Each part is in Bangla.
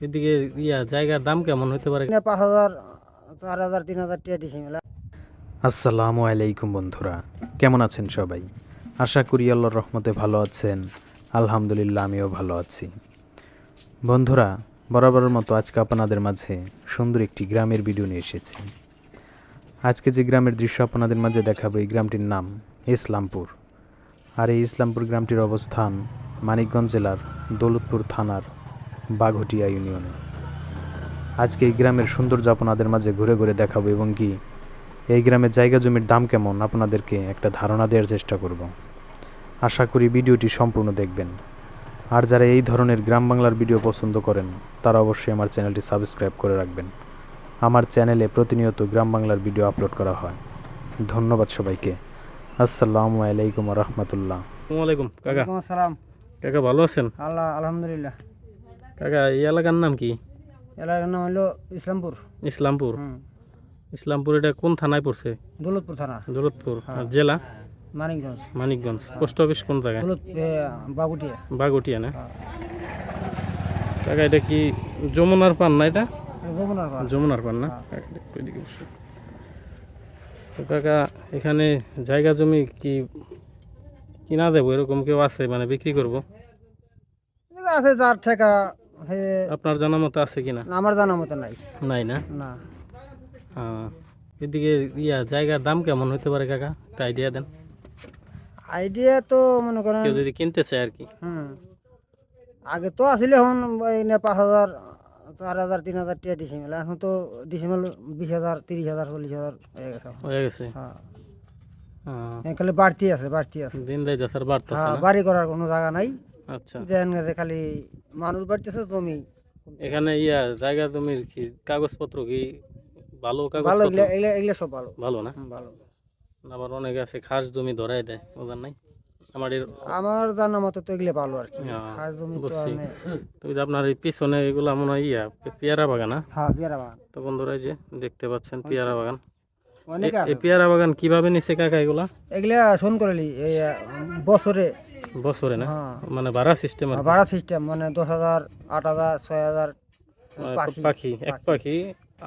এদিকে ইয়া জায়গার দাম কেমন হতে পারে? পাঁচ হাজার চার হাজার তিন হাজার টিয়া ডিসি মেলা। আসসালামু আলাইকুম বন্ধুরা কেমন আছেন সবাই? আশা করি আল্লাহর রহমতে ভালো আছেন আলহামদুলিল্লাহ আমিও ভালো আছি। বন্ধুরা বরাবরের মতো আজকে আপনাদের মাঝে সুন্দর একটি গ্রামের ভিডিও নিয়ে এসেছি। আজকে যে গ্রামের দৃশ্য আপনাদের মাঝে দেখাবো এই গ্রামটির নাম ইসলামপুর। আর এই ইসলামপুর গ্রামটির অবস্থান মানিকগঞ্জ জেলার দৌলতপুর থানার বাঘটিয়া ইউনিয়নে। আজকে এই গ্রামের সৌন্দর্য আপনাদের মাঝে ঘুরে ঘুরে দেখাবো এবং কি এই গ্রামের জায়গা জমির দাম কেমন আপনাদেরকে একটা ধারণা দেওয়ার চেষ্টা করব। আশা করি ভিডিওটি সম্পূর্ণ দেখবেন। আর যারা এই ধরনের গ্রাম বাংলার ভিডিও পছন্দ করেন তারা অবশ্যই আমার চ্যানেলটি সাবস্ক্রাইব করে রাখবেন। আমার চ্যানেলে প্রতিনিয়ত গ্রাম বাংলার ভিডিও আপলোড করা হয়। ধন্যবাদ সবাইকে। আসসালামু আলাইকুম রহমতুল্লাহ। কাকা। আসসালাম। কাকা ভালো আছেন? আল্লাহ আলহামদুলিল্লাহ। কাকা এই এলাকার নাম কি? এলাকার নাম হলো ইসলামপুর। ইসলামপুর। ইসলামপুর এটা কোন থানায় পড়ছে? দৌলতপুর থানা। দৌলতপুর। হ্যাঁ। আর জেলা? মানিকগঞ্জ। মানিকগঞ্জ। পোস্ট অফিস কোন জায়গায়? বাগুটিয়া। বাগটিয়া না? হ্যাঁ। কাকা এটা কি যমুনার পান না এটা? যমুনার পাড়। যমুনার পান না? হ্যাঁ। তো কাকা এখানে জায়গা জমি কি কিনা দেবো? এরকম কেউ আছে মানে বিক্রি করব? আছে যার ঠেকা আপনার জানা মতো আছে কিনা? আমার জানা মতো নাই। নাই না? না। এদিকে ইয়া জায়গার দাম কেমন হতে পারে কাকা? একটা আইডিয়া দেন। আইডিয়া তো মনে করেন কেউ যদি কিনতে চায় আর কি। হুম। আগে তো আসলে এখন পাঁচ হাজার চার হাজার তিন হাজার টিয়া ডিসি মেলা এখন তো ডিসি মেল বিশ হাজার তিরিশ হাজার চল্লিশ হাজার হয়ে গেছে হয়ে হ্যাঁ। খালি বাড়তি আছে বাড়তি আছে। দিন দেয় বাড়তেছে হ্যাঁ বাড়ি করার কোনো জায়গা নাই। আচ্ছা। দেন গেছে খালি মানুষ বাড়তেছে জমি। এখানে ইয়া জায়গা জমির কি কাগজপত্র কি ভালো ভালো এগুলা এগুলা এগুলা সব ভালো। ভালো না? ভালো। আবার অনেকে আছে খাস জমি ধরাই দেয় ওদের নাই? আমার আমার জানা মতো তো এগুলো ভালো আর কি। খাস জমি তো আপনার এই পিছনে এগুলা মনে হয় ইয়া পেয়ারা বাগান হ্যাঁ পেয়ারা বাগান। তো বন্ধুরা যে দেখতে পাচ্ছেন পেয়ারা বাগান। অনেক এই পেয়ারা বাগান কীভাবে নিছে কাকা এগুলা? এগুলা শোন করলি বছরে বছরে না? হ্যাঁ। মানে ভাড়া সিস্টেম আর ভাড়া সিস্টেম মানে দশ হাজার আট হাজার ছয় হাজার মানে পাখি এক পাখি।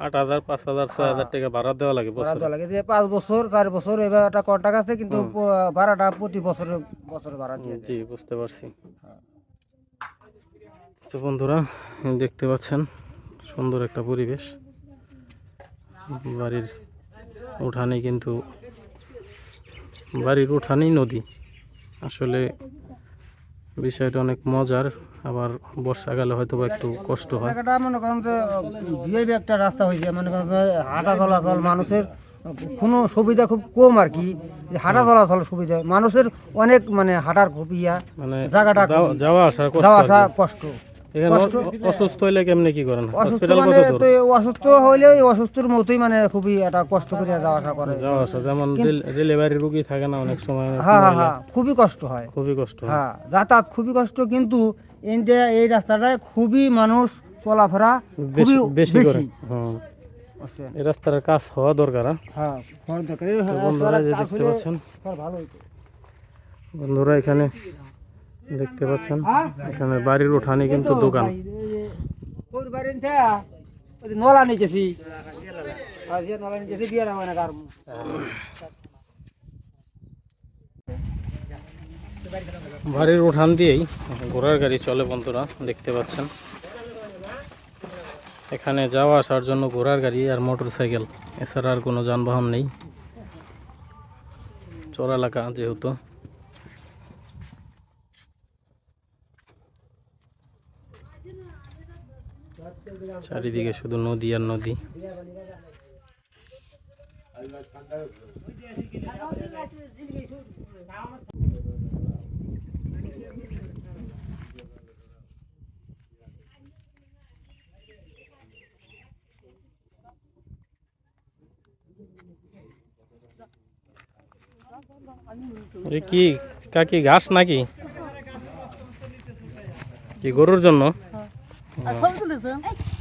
আট হাজার পাঁচ হাজার ছয় হাজার টাকা ভাড়া দেওয়া লাগে ভাড়া দেওয়া লাগে। যে পাঁচ বছর চার বছর এবার একটা কন্ট্রাক্ট আছে কিন্তু ভাড়াটা প্রতি বছরে বছরে ভাড়া দিয়ে জি বুঝতে পারছি। হ্যাঁ। তো বন্ধুরা দেখতে পাচ্ছেন সুন্দর একটা পরিবেশ। বাড়ির উঠানে কিন্তু বাড়ির উঠানেই নদী। আসলে বিষয়টা অনেক মজার আবার বর্ষাকালে হয়তো বা একটু কষ্ট হয়। জায়গাটা মনে করেন যে ভিআইপি একটা রাস্তা হয়েছে মনে করেন হাঁটা চলাচল মানুষের কোনো সুবিধা খুব কম আর কি। যে হাঁটা চলাচল সুবিধা মানুষের অনেক মানে হাঁটার খুব ইয়া মানে জায়গাটা যাওয়া- আসা যাওয়া আসা কষ্ট। অসুস্থ হইলে কেমনে কি করেন? হসপিটাল কত দূর তো অসুস্থ হইলে ওই অসুস্থর মতোই মানে খুবই একটা কষ্ট করে যাওয়া আসা করে। যাওয়া আসা যেমন ডেলিভারি রুগী থাকে না অনেক সময় হ্যাঁ হ্যাঁ হ্যাঁ খুবই কষ্ট হয়। খুবই কষ্ট হ্যাঁ। যাতায়াত খুবই কষ্ট কিন্তু ইন্ডিয়া এই রাস্তাটায় খুবই মানুষ চলাফেরা খুবই বেশি করে। হুম। এই রাস্তার কাজ হওয়া দরকার হ্যাঁ? হ্যাঁ দরকার। বন্ধুরা যে দেখতে পাচ্ছেন ভালো বন্ধুরা এখানে দেখতে পাচ্ছেন হ্যাঁ? এখানে বাড়ির উঠানে কিন্তু দোকান। নলা কার। বাড়ির উঠান দিয়েই ঘোড়ার গাড়ি চলে বন্ধুরা দেখতে পাচ্ছেন। এখানে যাওয়া আসার জন্য ঘোড়ার গাড়ি আর মোটর সাইকেল এছাড়া আর কোনো যানবাহন নেই। চর এলাকা যেহেতু। চারিদিকে শুধু নদী আর নদী। কি কাকি ঘাস নাকি? কি গরুর জন্য?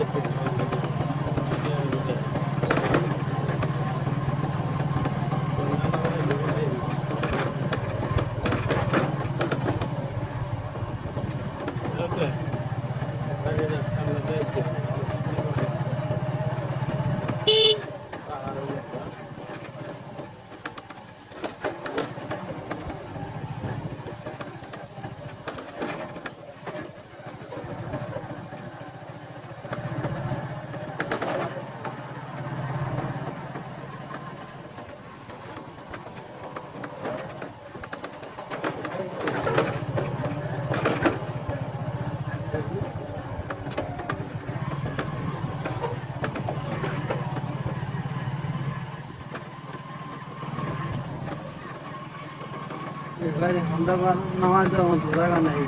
এভাবে ছবি তুলে পরে এবারে আমরা নামাজ দেওয়ার মতো জায়গা নেই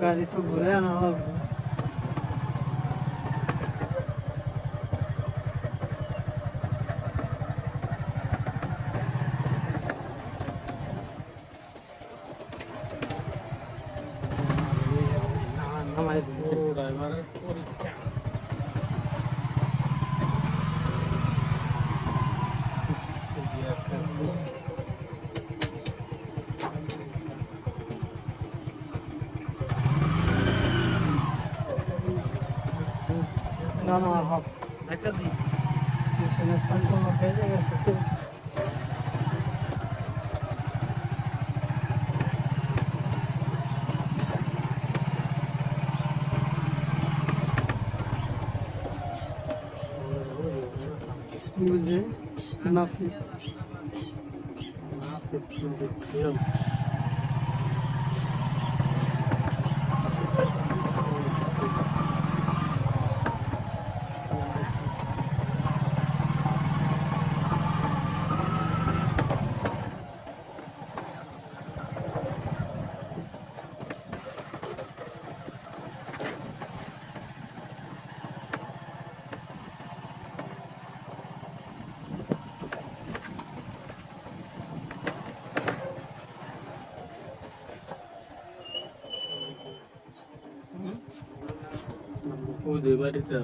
গাড়ি তো ঘুরে আনা হবে না না হবে একটা পিছনে সম্পূর্ণ হয়ে গেছে বুঝে নাফি ওই দুই বাড়িতে